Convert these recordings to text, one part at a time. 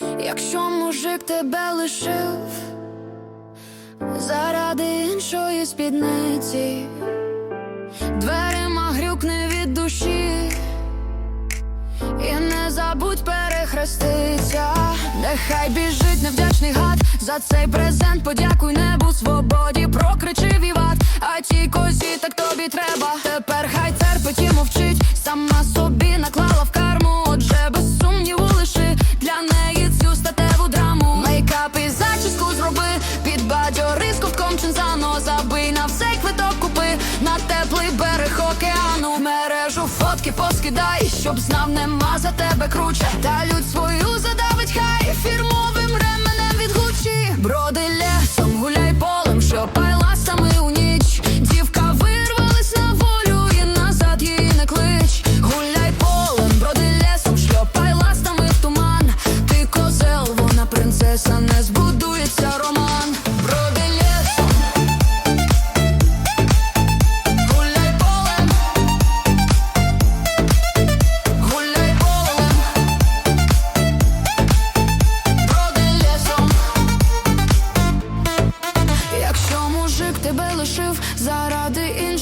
Якщо мужик тебе лишив заради іншої спідниці, дверима грюкне від душі, і не забудь перехреститься, нехай біжить невдячний гад. За цей презент подякуй небу свободі, прокричи віват, а тій козі так тобі треба. Тепер хай терпить і мовчить, сама собі наклала в ковтком забий на все квиток купи на теплий берег океану. Мережу фотки поскидай, щоб знав, нема за тебе круче. Та людь свою задавить хай фірмовим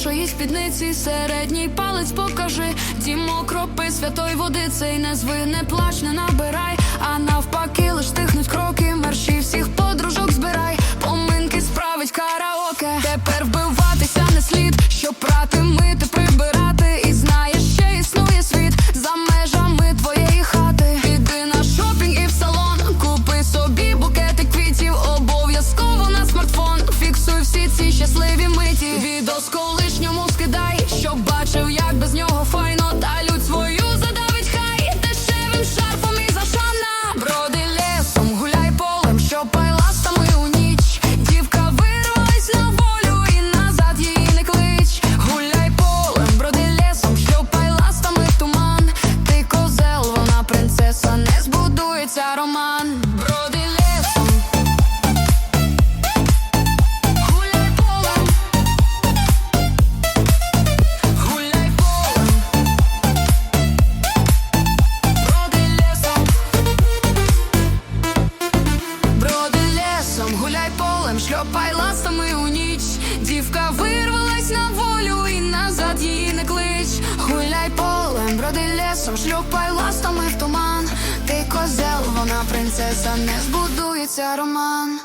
іншої спідниці, середній палець покажи, дім окропи святої води, цей не зви, не плач, не набирай, а навпаки, лиш тихнуть гуляй полем, шльопай ластами у ніч. Дівка вирвалась на волю і назад її не клич. Гуляй полем, броди лесом, шльопай ластами в туман. Ти козел, вона принцеса, не збудується роман.